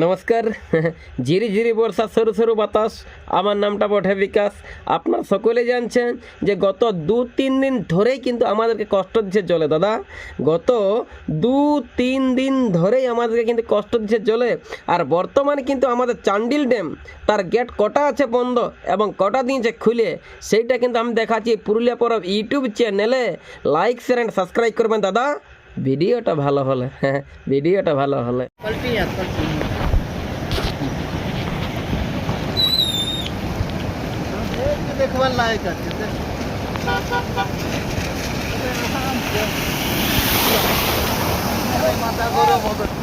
নমস্কার। ঝিরি ঝিরি বর্ষা, সরু সরু বাতাস। আমার নামটা বটে বিকাশ। আপনার সকলে জানছেন যে গত দু তিন দিন ধরেই কিন্তু আমাদেরকে কষ্ট দিচ্ছে জলে, দাদা। গত দু তিন দিন ধরেই আমাদেরকে কিন্তু কষ্ট দিচ্ছে জলে। আর বর্তমানে কিন্তু আমাদের চান্ডিল ড্যাম, তার গেট কটা আছে বন্ধ এবং কটা দিয়েছে খুলে, সেইটা কিন্তু আমি দেখাচ্ছি পুরুলিয়া পরব ইউটিউব চ্যানেলে। লাইক শেয়ার অ্যান্ড সাবস্ক্রাইব করবেন, দাদা। ভিডিওটা ভালো হলে হ্যাঁ ভিডিওটা ভালো হলে। দেখবার লায়ক আছে মাথা গরম হবে